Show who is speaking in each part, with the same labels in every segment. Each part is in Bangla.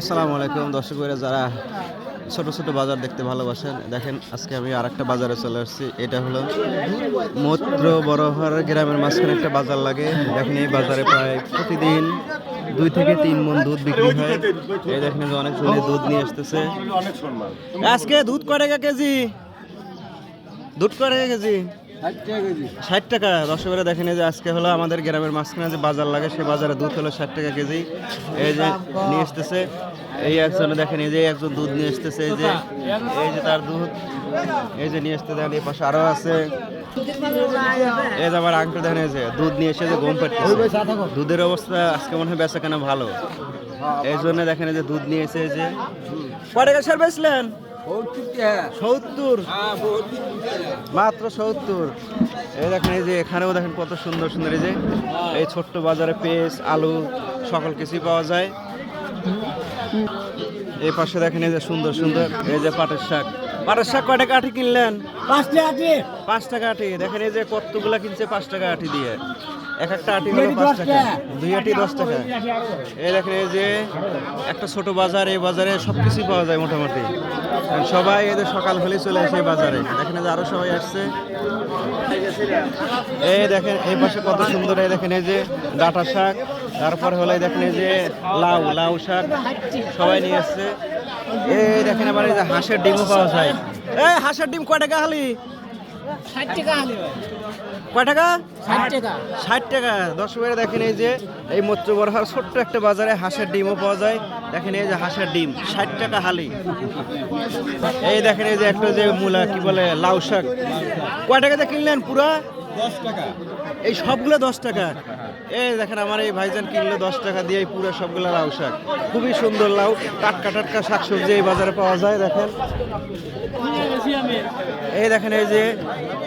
Speaker 1: আসসালামু আলাইকুম দর্শক ভাইরা যারা ছোট ছোট বাজার দেখতে ভালোবাসেন দেখেন আজকে আমি আর একটা বাজারে চলে আসছি। এটা হলো মৈত্র বড়হর গ্রামের মাঝখানে একটা বাজার লাগে। দেখেন এই বাজারে প্রায় প্রতিদিন দুই থেকে তিন মন দুধ বিক্রি হয়। এই দেখেন যে অনেক জনে দুধ নিয়ে আসতেছে। আজকে দুধ কয় টাকা কেজি? দুধ কয় টাকা কেজি? ষাট টাকা দর্শকেরা দেখেন এই যে আজকে হলো আমাদের গ্রামের মাঝখানে যে বাজার লাগে সে বাজারে দুধ হলো ষাট টাকা কেজি। এই যে নিয়ে আসতেছে এই একজন দেখেন এই যে একজন দুধ নিয়ে আসতেছে এই যে এই যে তার দুধ এই যে নিয়ে আসতে দেখেন এই পাশে আরও আছে। এই যে আমার আঙ্কেল দেখেন এই যে দুধ নিয়ে এসে যে গম পাড়তেছে। দুধের অবস্থা আজকে মনে হয় বেচা কেন ভালো। এই জন্য দেখেন এই যে দুধ নিয়ে এসে এই যে কয় টাকা সার বেচলেন? সত্তর? মাত্র সত্তর। এই দেখেন এই যে এখানেও দেখেন কত সুন্দর সুন্দর এই যে এই ছোট্ট বাজারে পেঁয়াজ আলু সকল কিছুই পাওয়া যায়। এই পাশে দেখেন এই যে সুন্দর সুন্দর এই যে পাটের শাক। পাটের শাক কয় টাকা আটি কিনলেন পাঁচ টাকা আটি দেখেন এই যে কতগুলা কিনছে পাঁচ টাকা আটি দিয়ে। এক একটা আটি হলো পাঁচ টাকা। দুই আটি দশ টাকা। এই দেখেন এই যে একটা ছোট বাজার এই বাজারে সব কিছুই পাওয়া যায় মোটামুটি। সবাই এদের সকাল হলে চলে আসে এই বাজারে। দেখেন যে আরও সবাই আসছে। এই দেখেন এই পাশে কত সুন্দর এই দেখেন এই যে ডাটা শাক। তারপরে হলো দেখেন এই যে লাউ লাউ শাক সবাই নিয়ে আসছে। এই দেখেন আবার এই যে হাঁসের ডিমও পাওয়া যায়। এই হাঁসের ডিম কয় টাকা কয় টাকা?
Speaker 2: ষাট টাকা।
Speaker 1: ষাট টাকা। দশ বেড়ে দেখেন এই যে এই মত্র বড়হার ছোট্ট একটা বাজারে হাঁসের ডিমও পাওয়া যায়। দেখেন এই যে হাঁসের ডিম ষাট টাকা হালি। এই দেখেন এই যে একটা যে মূলা কি বলে লাউ শাক। কয় টাকাতে কিনলেন পুরা?
Speaker 3: দশ টাকা।
Speaker 1: এই সবগুলো দশ টাকা। এই দেখেন আমার এই ভাইজান কিনলো দশ টাকা দিয়ে এই পুরো সবগুলো লাউ শাক। খুবই সুন্দর লাউ টাটকা টাটকা শাকসবজি এই বাজারে পাওয়া যায় দেখেন। এই দেখেন এই যে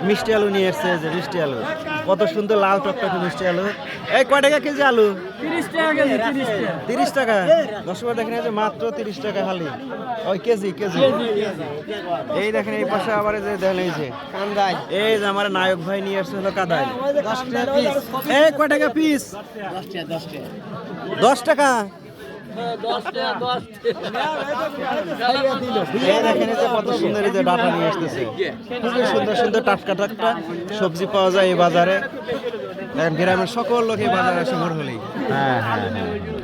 Speaker 1: মিষ্টি আলু নিয়ে এসছে এই যে মিষ্টি আলু। কত সুন্দর লাল টকটকে মিষ্টি আলু। এই কয় টাকা কেজি আলু?
Speaker 2: তিরিশ টাকা কেজি তিরিশ টাকা।
Speaker 1: দশ টাকা? দেখেন এই যে মাত্র তিরিশ টাকা হালি। ওই কেজি কেজি। এই দেখেন এই পাশে আবার এই যে দেখেন এই যে। এই যে আমার নায়ক ভাই নিয়ে আসছে হলো কাদাই।
Speaker 2: দশ টাকা পিস
Speaker 1: এই কয় টাকা পিস?
Speaker 2: দশ টাকা দশ টাকা?
Speaker 1: দেখেন এই যে কত সুন্দর এই যে ডাটা নিয়ে আসতেছে। খুবই সুন্দর সুন্দর টাটকা টাটকা সবজি পাওয়া যায় এই বাজারে। দেখেন গ্রামের সকল লোক এই বাজারে আসে হলেই।
Speaker 3: হ্যাঁ হ্যাঁ হ্যাঁ।